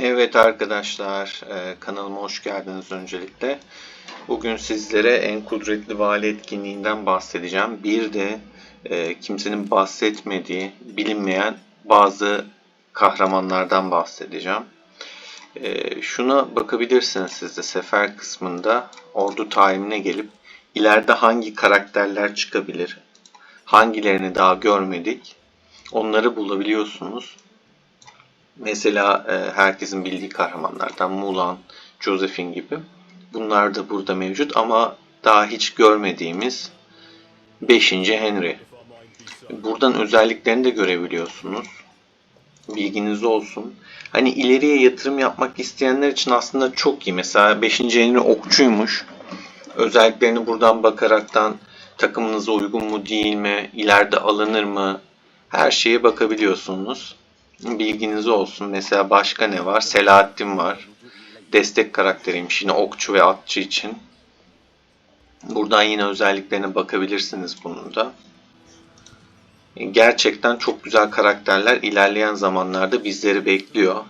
Evet arkadaşlar, e, kanalıma hoş geldiniz öncelikle. Bugün sizlere en kudretli vali etkinliğinden bahsedeceğim. Bir de e, kimsenin bahsetmediği, bilinmeyen bazı kahramanlardan bahsedeceğim. E, şuna bakabilirsiniz siz de sefer kısmında ordu tayinine gelip ileride hangi karakterler çıkabilir, hangilerini daha görmedik onları bulabiliyorsunuz. Mesela e, herkesin bildiği kahramanlardan Mulan, Josephine gibi. Bunlar da burada mevcut ama daha hiç görmediğimiz 5. Henry. Buradan özelliklerini de görebiliyorsunuz. Bilginiz olsun. Hani ileriye yatırım yapmak isteyenler için aslında çok iyi. Mesela 5. Henry okçuymuş. Özelliklerini buradan bakaraktan takımınıza uygun mu değil mi, ileride alınır mı her şeye bakabiliyorsunuz bilginiz olsun. Mesela başka ne var? Selahattin var. Destek karakteriymiş yine okçu ve atçı için. Buradan yine özelliklerine bakabilirsiniz bunun da. Gerçekten çok güzel karakterler ilerleyen zamanlarda bizleri bekliyor.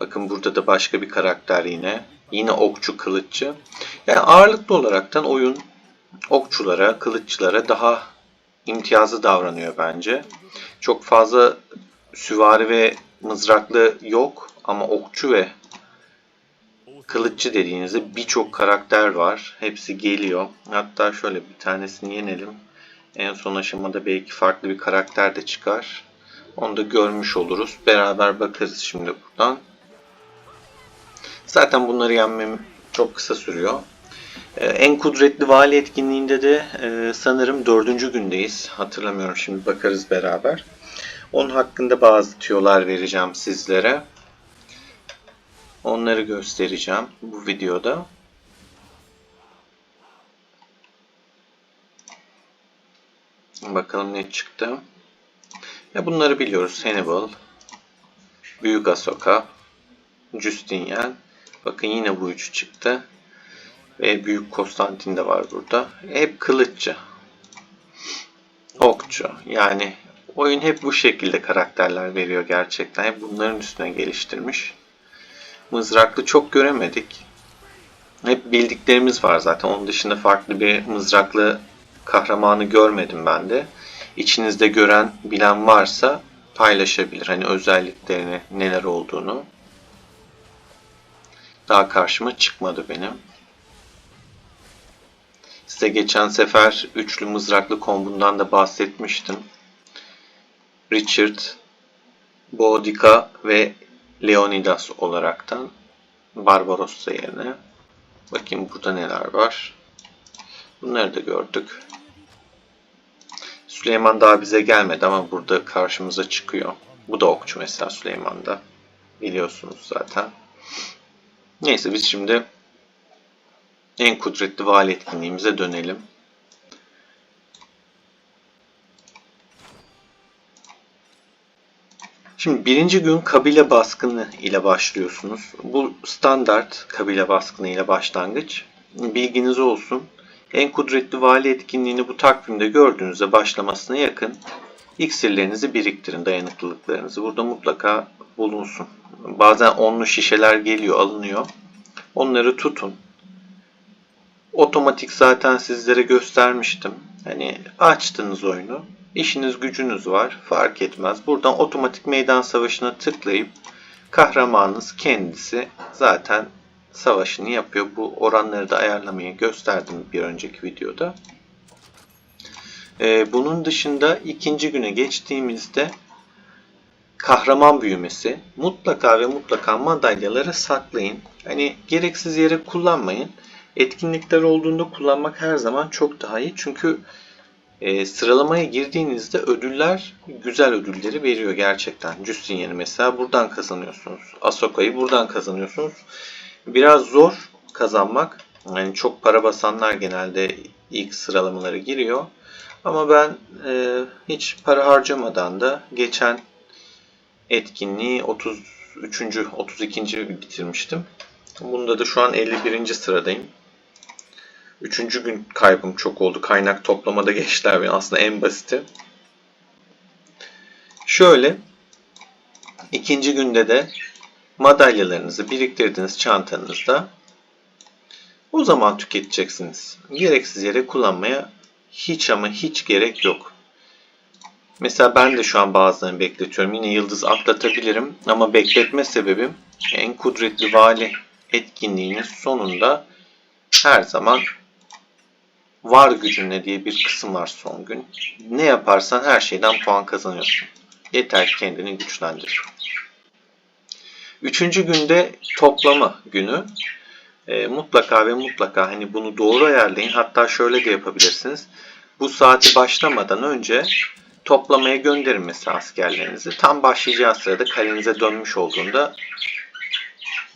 Bakın burada da başka bir karakter yine. Yine okçu kılıççı. Yani ağırlıklı olaraktan oyun okçulara, kılıççılara daha imtiyazlı davranıyor bence. Çok fazla süvari ve mızraklı yok ama okçu ve kılıççı dediğinizde birçok karakter var. Hepsi geliyor. Hatta şöyle bir tanesini yenelim. En son aşamada belki farklı bir karakter de çıkar. Onu da görmüş oluruz. Beraber bakarız şimdi buradan. Zaten bunları yenmem çok kısa sürüyor. Ee, en kudretli vali etkinliğinde de e, sanırım dördüncü gündeyiz. Hatırlamıyorum şimdi bakarız beraber. Onun hakkında bazı tüyolar vereceğim sizlere. Onları göstereceğim bu videoda. Bakalım ne çıktı. Ya bunları biliyoruz. Hannibal, Büyük Asoka, Justinian. Bakın yine bu üçü çıktı. Ve Büyük Konstantin de var burada. Hep kılıççı. Okçu. Yani Oyun hep bu şekilde karakterler veriyor gerçekten. Hep bunların üstüne geliştirmiş. Mızraklı çok göremedik. Hep bildiklerimiz var zaten. Onun dışında farklı bir mızraklı kahramanı görmedim ben de. İçinizde gören, bilen varsa paylaşabilir. Hani özelliklerini, neler olduğunu. Daha karşıma çıkmadı benim. Size geçen sefer üçlü mızraklı kombundan da bahsetmiştim. Richard, Boudica ve Leonidas olaraktan Barbarossa yerine. Bakayım burada neler var. Bunları da gördük. Süleyman daha bize gelmedi ama burada karşımıza çıkıyor. Bu da okçu mesela Süleyman'da. Biliyorsunuz zaten. Neyse biz şimdi en kudretli vali etkinliğimize dönelim. Şimdi birinci gün kabile baskını ile başlıyorsunuz. Bu standart kabile baskını ile başlangıç. Bilginiz olsun. En kudretli vali etkinliğini bu takvimde gördüğünüzde başlamasına yakın iksirlerinizi biriktirin, dayanıklılıklarınızı. Burada mutlaka bulunsun. Bazen onlu şişeler geliyor, alınıyor. Onları tutun. Otomatik zaten sizlere göstermiştim. Hani açtınız oyunu. İşiniz gücünüz var fark etmez. Buradan otomatik meydan savaşına tıklayıp kahramanınız kendisi zaten savaşını yapıyor. Bu oranları da ayarlamayı gösterdim bir önceki videoda. Ee, bunun dışında ikinci güne geçtiğimizde kahraman büyümesi mutlaka ve mutlaka madalyaları saklayın. Hani gereksiz yere kullanmayın. Etkinlikler olduğunda kullanmak her zaman çok daha iyi. Çünkü e, sıralamaya girdiğinizde ödüller güzel ödülleri veriyor gerçekten. Justinian'i mesela buradan kazanıyorsunuz. Asoka'yı buradan kazanıyorsunuz. Biraz zor kazanmak. Yani çok para basanlar genelde ilk sıralamaları giriyor. Ama ben e, hiç para harcamadan da geçen etkinliği 33. 32. bitirmiştim. Bunda da şu an 51. sıradayım. Üçüncü gün kaybım çok oldu. Kaynak toplamada geçtiler beni. Aslında en basiti. Şöyle. ikinci günde de madalyalarınızı biriktirdiğiniz çantanızda o zaman tüketeceksiniz. Gereksiz yere kullanmaya hiç ama hiç gerek yok. Mesela ben de şu an bazılarını bekletiyorum. Yine yıldız atlatabilirim ama bekletme sebebim en kudretli vali etkinliğinin sonunda her zaman var gücünle diye bir kısım var son gün. Ne yaparsan her şeyden puan kazanıyorsun. Yeter ki kendini güçlendir. Üçüncü günde toplama günü. E, mutlaka ve mutlaka hani bunu doğru ayarlayın. Hatta şöyle de yapabilirsiniz. Bu saati başlamadan önce toplamaya gönderin mesela askerlerinizi. Tam başlayacağı sırada kalenize dönmüş olduğunda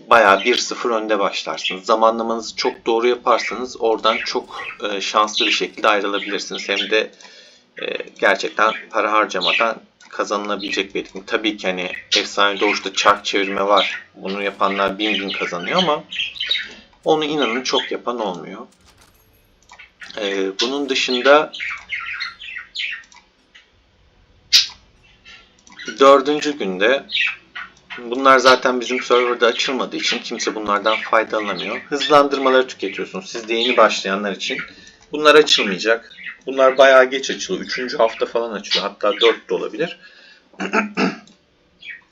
bayağı 1-0 önde başlarsınız. Zamanlamanızı çok doğru yaparsanız oradan çok e, şanslı bir şekilde ayrılabilirsiniz. Hem de e, gerçekten para harcamadan kazanılabilecek bir etkinlik. Tabii ki hani efsane doğuşta çark çevirme var. Bunu yapanlar bin bin kazanıyor ama onu inanın çok yapan olmuyor. E, bunun dışında dördüncü günde Bunlar zaten bizim serverda açılmadığı için kimse bunlardan faydalanamıyor. Hızlandırmaları tüketiyorsunuz. Siz de yeni başlayanlar için. Bunlar açılmayacak. Bunlar bayağı geç açılıyor. Üçüncü hafta falan açılıyor. Hatta dört de olabilir.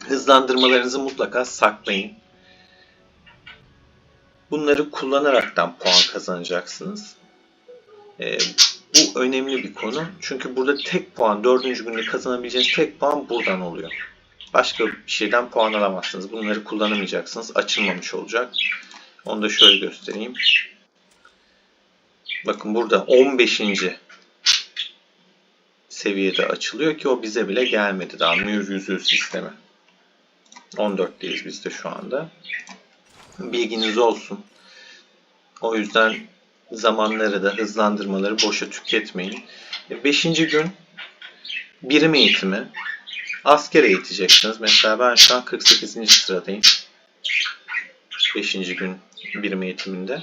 Hızlandırmalarınızı mutlaka saklayın. Bunları kullanaraktan puan kazanacaksınız. Ee, bu önemli bir konu. Çünkü burada tek puan, dördüncü günde kazanabileceğiniz tek puan buradan oluyor. Başka bir şeyden puan alamazsınız. Bunları kullanamayacaksınız. Açılmamış olacak. Onu da şöyle göstereyim. Bakın burada 15. seviyede açılıyor ki o bize bile gelmedi daha mühür yüzüğü sistemi. 14'teyiz biz de şu anda. Bilginiz olsun. O yüzden zamanları da hızlandırmaları boşa tüketmeyin. 5. gün birim eğitimi asker eğiteceksiniz. Mesela ben şu an 48. sıradayım. 5. gün birim eğitiminde.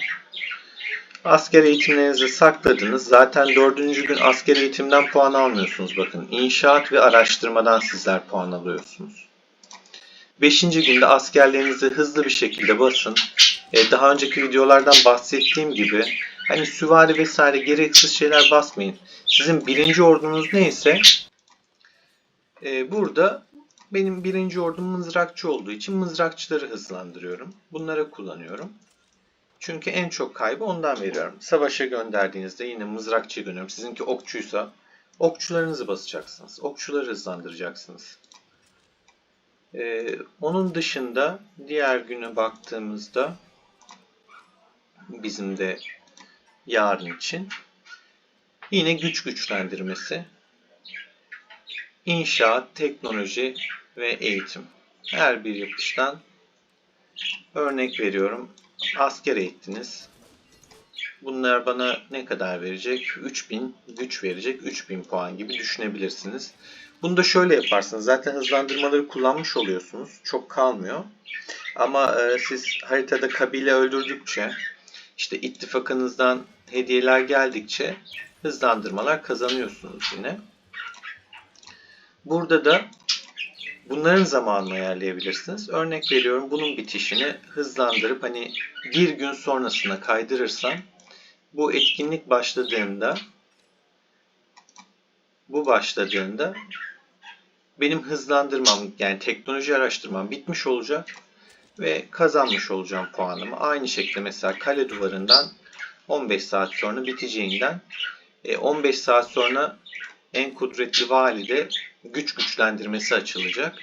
Asker eğitimlerinizi sakladınız. Zaten 4. gün asker eğitimden puan almıyorsunuz bakın. İnşaat ve araştırmadan sizler puan alıyorsunuz. 5. günde askerlerinizi hızlı bir şekilde basın. Ee, daha önceki videolardan bahsettiğim gibi hani süvari vesaire gereksiz şeyler basmayın. Sizin birinci ordunuz neyse ee, burada benim birinci ordum mızrakçı olduğu için mızrakçıları hızlandırıyorum. Bunları kullanıyorum. Çünkü en çok kaybı ondan veriyorum. Savaşa gönderdiğinizde yine mızrakçı gönderiyorum. Sizinki okçuysa okçularınızı basacaksınız. Okçuları hızlandıracaksınız. Ee, onun dışında diğer güne baktığımızda bizim de yarın için yine güç güçlendirmesi İnşaat, teknoloji ve eğitim. Her bir yapıştan örnek veriyorum. Asker eğittiniz. Bunlar bana ne kadar verecek? 3000 güç verecek. 3000 puan gibi düşünebilirsiniz. Bunu da şöyle yaparsınız. Zaten hızlandırmaları kullanmış oluyorsunuz. Çok kalmıyor. Ama e, siz haritada kabile öldürdükçe işte ittifakınızdan hediyeler geldikçe hızlandırmalar kazanıyorsunuz yine. Burada da bunların zamanını ayarlayabilirsiniz. Örnek veriyorum bunun bitişini hızlandırıp hani bir gün sonrasına kaydırırsam bu etkinlik başladığında bu başladığında benim hızlandırmam yani teknoloji araştırmam bitmiş olacak ve kazanmış olacağım puanımı. Aynı şekilde mesela kale duvarından 15 saat sonra biteceğinden 15 e, saat sonra en kudretli valide güç güçlendirmesi açılacak.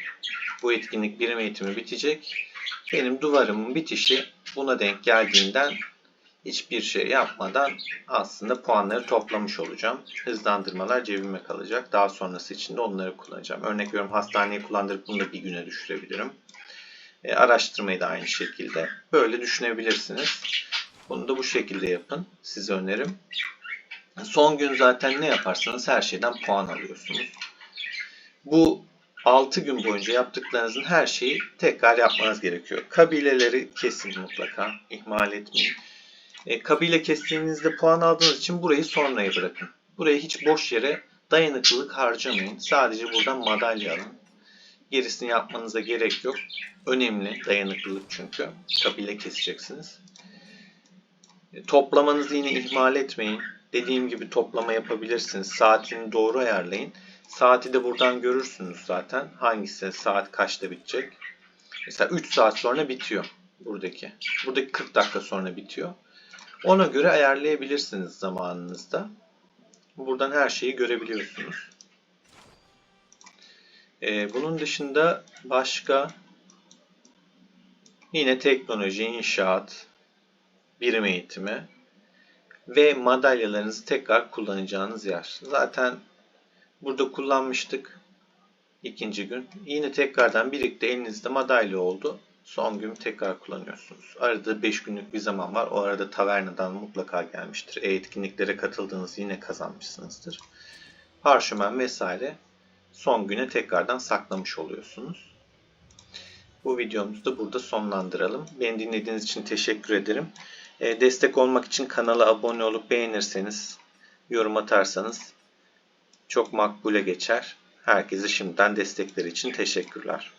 Bu etkinlik birim eğitimi bitecek. Benim duvarımın bitişi buna denk geldiğinden hiçbir şey yapmadan aslında puanları toplamış olacağım. Hızlandırmalar cebime kalacak. Daha sonrası için de onları kullanacağım. Örnek veriyorum hastaneyi kullandırıp bunu da bir güne düşürebilirim. E, araştırmayı da aynı şekilde. Böyle düşünebilirsiniz. Bunu da bu şekilde yapın. Size önerim. Son gün zaten ne yaparsanız her şeyden puan alıyorsunuz. Bu 6 gün boyunca yaptıklarınızın her şeyi tekrar yapmanız gerekiyor. Kabileleri kesin mutlaka. ihmal etmeyin. E, kabile kestiğinizde puan aldığınız için burayı sonraya bırakın. Buraya hiç boş yere dayanıklılık harcamayın. Sadece buradan madalya alın. Gerisini yapmanıza gerek yok. Önemli dayanıklılık çünkü. Kabile keseceksiniz. E, Toplamanızı yine ihmal etmeyin. Dediğim gibi toplama yapabilirsiniz. Saatini doğru ayarlayın. Saati de buradan görürsünüz zaten. Hangisi saat kaçta bitecek. Mesela 3 saat sonra bitiyor buradaki. Buradaki 40 dakika sonra bitiyor. Ona göre ayarlayabilirsiniz zamanınızda. Buradan her şeyi görebiliyorsunuz. Ee, bunun dışında başka yine teknoloji, inşaat, birim eğitimi ve madalyalarınızı tekrar kullanacağınız yer. Zaten burada kullanmıştık ikinci gün. Yine tekrardan birlikte elinizde madalya oldu. Son gün tekrar kullanıyorsunuz. Arada 5 günlük bir zaman var. O arada tavernadan mutlaka gelmiştir. E etkinliklere katıldığınız yine kazanmışsınızdır. Parşömen vesaire son güne tekrardan saklamış oluyorsunuz. Bu videomuzu da burada sonlandıralım. Beni dinlediğiniz için teşekkür ederim. E, destek olmak için kanala abone olup beğenirseniz, yorum atarsanız çok makbule geçer. Herkese şimdiden destekleri için teşekkürler.